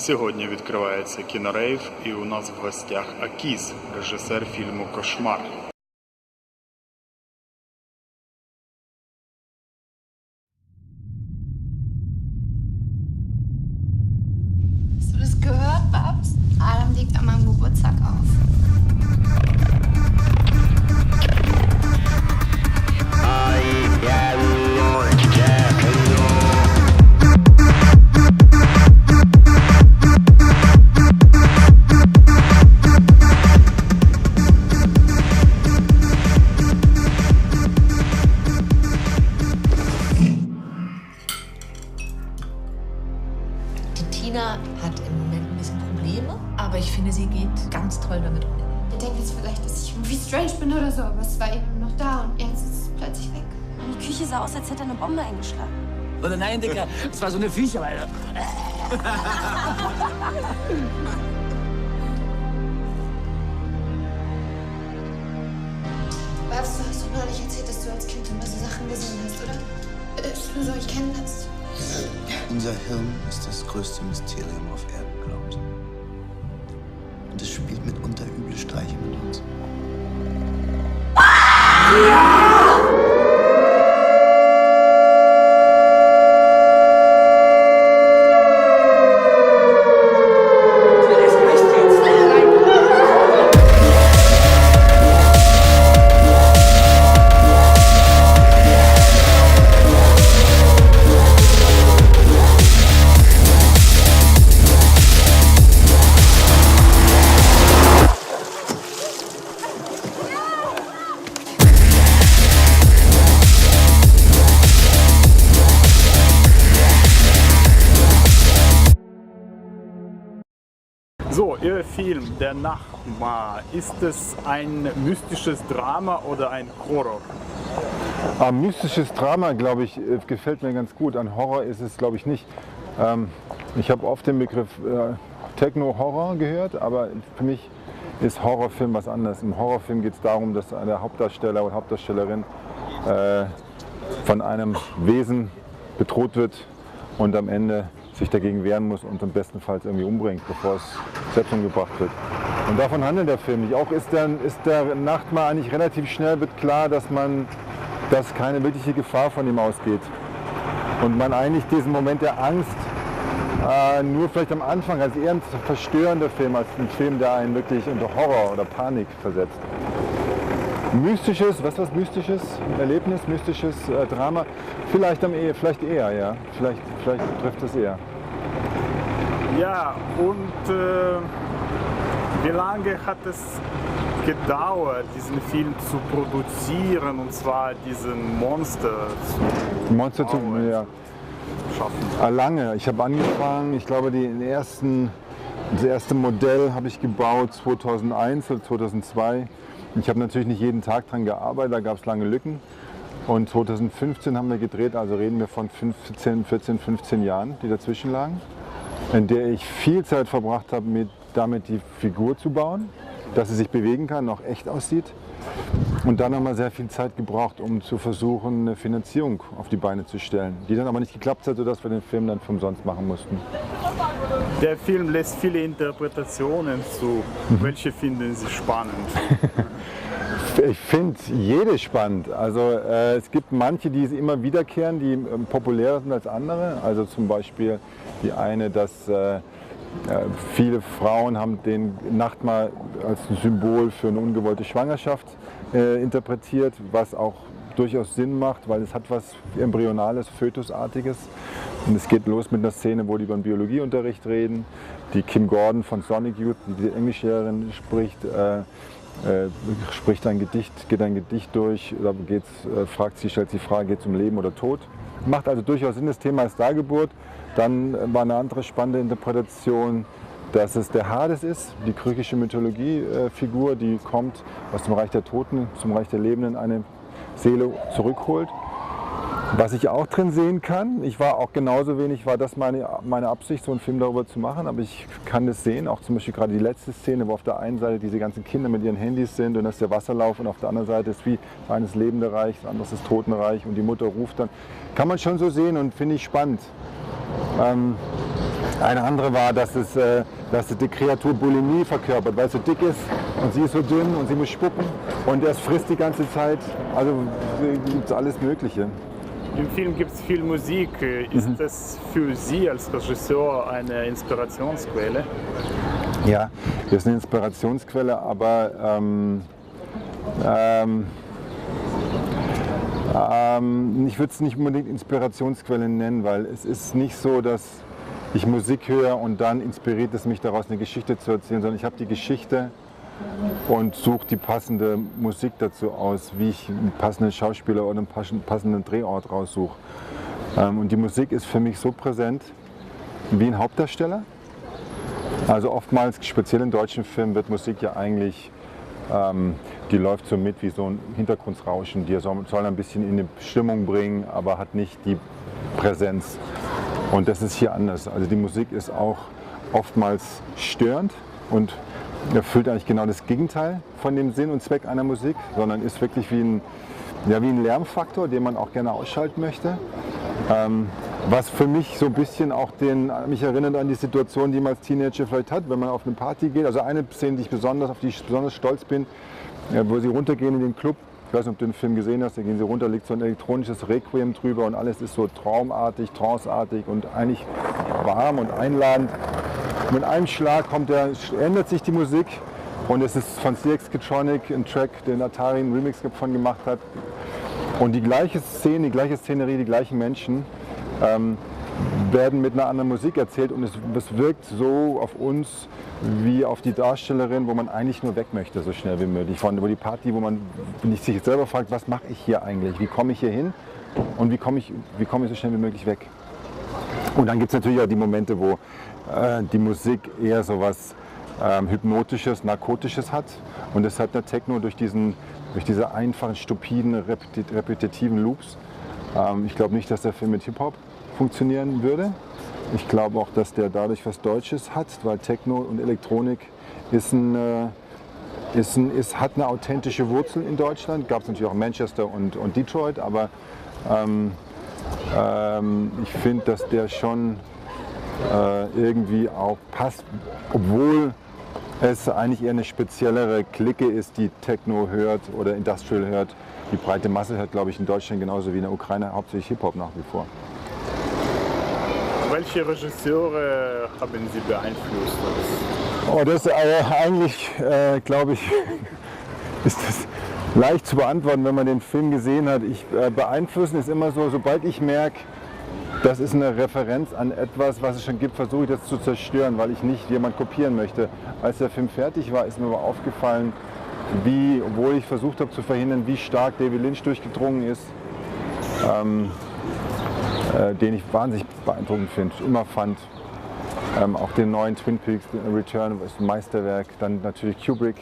Сьогодні відкривається кінорейв, і у нас в гостях Акіс, режисер фільму Кошмар. Das gehört, Babs? Adam liegt an meinem Geburtstag auf. Geht ganz toll damit um. Ihr denkt jetzt vielleicht, dass ich irgendwie strange bin oder so, aber es war eben noch da und jetzt ist es plötzlich weg. Die Küche sah aus, als hätte eine Bombe eingeschlagen. Oder nein, Dicker, das war so eine Viecher, Alter. Babs, du hast doch neulich erzählt, dass du als Kind immer so Sachen gesehen hast, oder? Äh, Ist nur so, ich kenne das. Unser Hirn ist das größte Mysterium auf Erden, glaubt. Spielt mitunter üble Streiche mit uns. So, Ihr Film Der Nachbar, ist es ein mystisches Drama oder ein Horror? Ein mystisches Drama, glaube ich, äh, gefällt mir ganz gut. Ein Horror ist es, glaube ich, nicht. Ähm, ich habe oft den Begriff äh, Techno-Horror gehört, aber für mich ist Horrorfilm was anderes. Im Horrorfilm geht es darum, dass der Hauptdarsteller oder Hauptdarstellerin äh, von einem Wesen bedroht wird und am Ende sich dagegen wehren muss und im besten Fall irgendwie umbringt, bevor es selbst umgebracht wird. Und davon handelt der Film nicht. Auch ist der, ist der Nachtmar eigentlich relativ schnell wird klar, dass man, dass keine wirkliche Gefahr von ihm ausgeht. Und man eigentlich diesen Moment der Angst äh, nur vielleicht am Anfang als eher ein verstörender Film, als ein Film, der einen wirklich unter Horror oder Panik versetzt. Mystisches, was was Mystisches? Erlebnis, mystisches äh, Drama? Vielleicht am ehe, vielleicht eher, ja. Vielleicht, vielleicht trifft es eher. Ja, und äh, wie lange hat es gedauert, diesen Film zu produzieren und zwar diesen Monster zu Monster zu, ja. schaffen? Ah, Lange. Ich habe angefangen, ich glaube, den ersten, das erste Modell habe ich gebaut 2001 oder 2002. Ich habe natürlich nicht jeden Tag dran gearbeitet, da gab es lange Lücken. Und 2015 haben wir gedreht, also reden wir von 15, 14, 15 Jahren, die dazwischen lagen, in der ich viel Zeit verbracht habe, mit, damit die Figur zu bauen, dass sie sich bewegen kann, noch echt aussieht. Und dann haben wir sehr viel Zeit gebraucht, um zu versuchen, eine Finanzierung auf die Beine zu stellen, die dann aber nicht geklappt hat, sodass wir den Film dann für umsonst machen mussten. Der Film lässt viele Interpretationen zu. Welche finden Sie spannend? Ich finde jede spannend. Also äh, es gibt manche, die immer wiederkehren, die ähm, populärer sind als andere. Also zum Beispiel die eine, dass äh, äh, viele Frauen haben den Nachtmahl als ein Symbol für eine ungewollte Schwangerschaft äh, interpretiert, was auch durchaus Sinn macht, weil es hat was Embryonales, Fötusartiges. Und es geht los mit einer Szene, wo die über den Biologieunterricht reden. Die Kim Gordon von Sonic Youth, die die Englischlehrerin spricht, äh, äh, spricht ein Gedicht, geht ein Gedicht durch, da geht's, äh, fragt sie, stellt die Frage, geht es um Leben oder Tod. Macht also durchaus Sinn, das Thema ist Dargeburt. Dann äh, war eine andere spannende Interpretation, dass es der Hades ist, die griechische Mythologie-Figur, die kommt aus dem Reich der Toten zum Reich der Lebenden, eine Seele zurückholt. Was ich auch drin sehen kann, ich war auch genauso wenig, war das meine, meine Absicht, so einen Film darüber zu machen, aber ich kann das sehen, auch zum Beispiel gerade die letzte Szene, wo auf der einen Seite diese ganzen Kinder mit ihren Handys sind und das ist der Wasserlauf und auf der anderen Seite ist wie das eine ist lebende Reich, das andere ist Totenreich und die Mutter ruft dann. Kann man schon so sehen und finde ich spannend. Ähm, Eine andere war, dass, es, äh, dass die Kreatur Bulimie verkörpert, weil es so dick ist und sie ist so dünn und sie muss spucken und er frisst die ganze Zeit. Also gibt es alles Mögliche. Im Film gibt es viel Musik. Ist Mhm. das für Sie als Regisseur eine Inspirationsquelle? Ja, das ist eine Inspirationsquelle, aber ähm, ähm, ähm, ich würde es nicht unbedingt Inspirationsquelle nennen, weil es ist nicht so, dass ich Musik höre und dann inspiriert es mich daraus, eine Geschichte zu erzählen, sondern ich habe die Geschichte und suche die passende Musik dazu aus, wie ich einen passenden Schauspieler oder einen passen- passenden Drehort raussuche. Ähm, und die Musik ist für mich so präsent wie ein Hauptdarsteller. Also oftmals, speziell in deutschen Filmen, wird Musik ja eigentlich, ähm, die läuft so mit wie so ein Hintergrundrauschen. Die soll, soll ein bisschen in die Stimmung bringen, aber hat nicht die Präsenz. Und das ist hier anders. Also die Musik ist auch oftmals störend und erfüllt eigentlich genau das Gegenteil von dem Sinn und Zweck einer Musik, sondern ist wirklich wie ein, ja, wie ein Lärmfaktor, den man auch gerne ausschalten möchte. Ähm, was für mich so ein bisschen auch den, mich erinnert an die Situation, die man als Teenager vielleicht hat, wenn man auf eine Party geht. Also eine Szene, die ich besonders, auf die ich besonders stolz bin, ja, wo sie runtergehen in den Club. Ich weiß nicht, ob du den Film gesehen hast, da gehen sie runter, liegt so ein elektronisches Requiem drüber und alles ist so traumartig, tranceartig und eigentlich warm und einladend. Mit einem Schlag kommt der, ändert sich die Musik und es ist von CX Kitronic, ein Track, den Atari einen Remix davon gemacht hat. Und die gleiche Szene, die gleiche Szenerie, die gleichen Menschen ähm, werden mit einer anderen Musik erzählt und es, es wirkt so auf uns wie auf die Darstellerin, wo man eigentlich nur weg möchte, so schnell wie möglich. Von wo die Party, wo man sich jetzt selber fragt, was mache ich hier eigentlich? Wie komme ich hier hin? Und wie komme ich, wie komme ich so schnell wie möglich weg? Und dann gibt es natürlich auch die Momente, wo äh, die Musik eher so was ähm, Hypnotisches, Narkotisches hat. Und das hat der Techno durch, diesen, durch diese einfachen, stupiden, repeti- repetitiven Loops. Ähm, ich glaube nicht, dass der Film mit Hip-Hop funktionieren würde. Ich glaube auch, dass der dadurch was Deutsches hat, weil Techno und Elektronik ist ein, äh, ist ein, ist, hat eine authentische Wurzel in Deutschland. Gab es natürlich auch Manchester und, und Detroit, aber ähm, ähm, ich finde, dass der schon irgendwie auch passt, obwohl es eigentlich eher eine speziellere Clique ist, die Techno hört oder Industrial hört. Die breite Masse hört, glaube ich, in Deutschland genauso wie in der Ukraine hauptsächlich Hip-Hop nach wie vor. Welche Regisseure haben Sie beeinflusst? Oh, das äh, eigentlich, äh, glaube ich, ist das leicht zu beantworten, wenn man den Film gesehen hat. Ich, äh, beeinflussen ist immer so, sobald ich merke, das ist eine Referenz an etwas, was es schon gibt, versuche ich das zu zerstören, weil ich nicht jemand kopieren möchte. Als der Film fertig war, ist mir aber aufgefallen, wie, obwohl ich versucht habe zu verhindern, wie stark David Lynch durchgedrungen ist, ähm, äh, den ich wahnsinnig beeindruckend finde, immer fand. Ähm, auch den neuen Twin Peaks Return ist ein Meisterwerk. Dann natürlich Kubrick,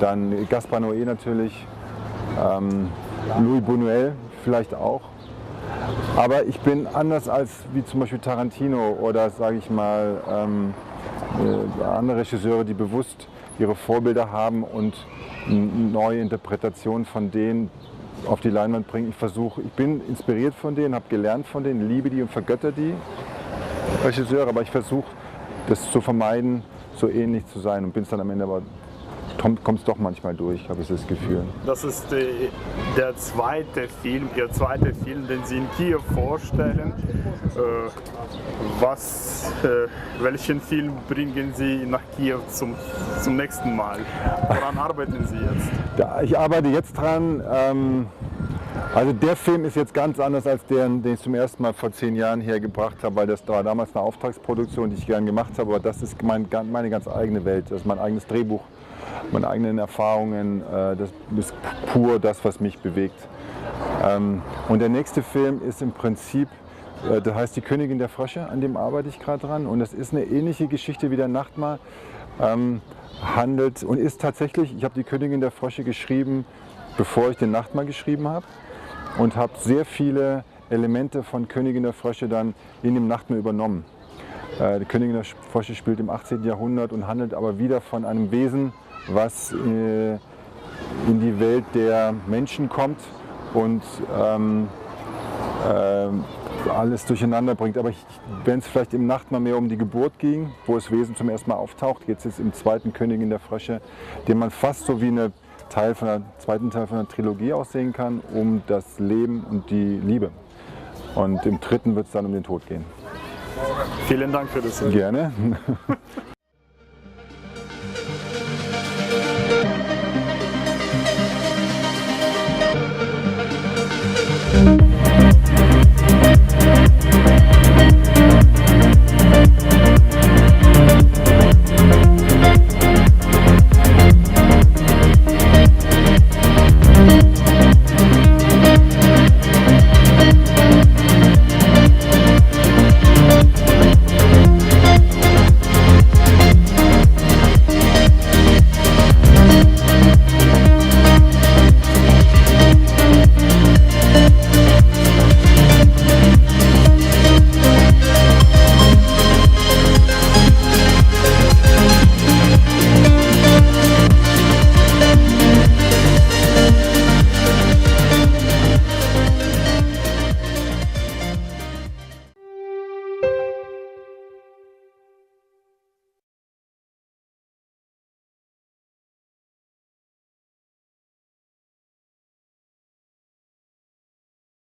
dann Gaspar Noé natürlich, ähm, Louis Buñuel vielleicht auch. Aber ich bin anders als wie zum Beispiel Tarantino oder sage ich mal ähm, äh, andere Regisseure, die bewusst ihre Vorbilder haben und neue Interpretationen von denen auf die Leinwand bringen. Ich versuche, ich bin inspiriert von denen, habe gelernt von denen, liebe die und vergötter die Regisseure, aber ich versuche das zu vermeiden, so ähnlich zu sein und bin es dann am Ende aber kommt es doch manchmal durch, habe ich das Gefühl. Das ist äh, der zweite Film, Ihr zweiter Film, den Sie in Kiew vorstellen. Äh, was, äh, welchen Film bringen Sie nach Kiew zum, zum nächsten Mal? Woran arbeiten Sie jetzt? Da, ich arbeite jetzt dran. Ähm, also der Film ist jetzt ganz anders als der, den ich zum ersten Mal vor zehn Jahren hergebracht habe, weil das war damals eine Auftragsproduktion, die ich gern gemacht habe. Aber das ist mein, meine ganz eigene Welt. Das ist mein eigenes Drehbuch, meine eigenen Erfahrungen. Äh, das ist pur das, was mich bewegt. Ähm, und der nächste Film ist im Prinzip, äh, das heißt Die Königin der Frösche, an dem arbeite ich gerade dran. Und das ist eine ähnliche Geschichte wie der Nachtmar. Ähm, handelt und ist tatsächlich, ich habe die Königin der Frösche geschrieben, bevor ich den Nachtmar geschrieben habe und habe sehr viele Elemente von Königin der Frösche dann in dem Nachtmar übernommen. Äh, die Königin der Frösche spielt im 18. Jahrhundert und handelt aber wieder von einem Wesen, was äh, in die Welt der Menschen kommt und ähm, ähm, alles durcheinander bringt. Aber wenn es vielleicht im Nacht mal mehr um die Geburt ging, wo das Wesen zum ersten Mal auftaucht, geht es jetzt im zweiten Königin der Frösche, den man fast so wie eine Teil von der zweiten Teil von der Trilogie aussehen kann, um das Leben und die Liebe. Und im dritten wird es dann um den Tod gehen. Vielen Dank für das. Gerne.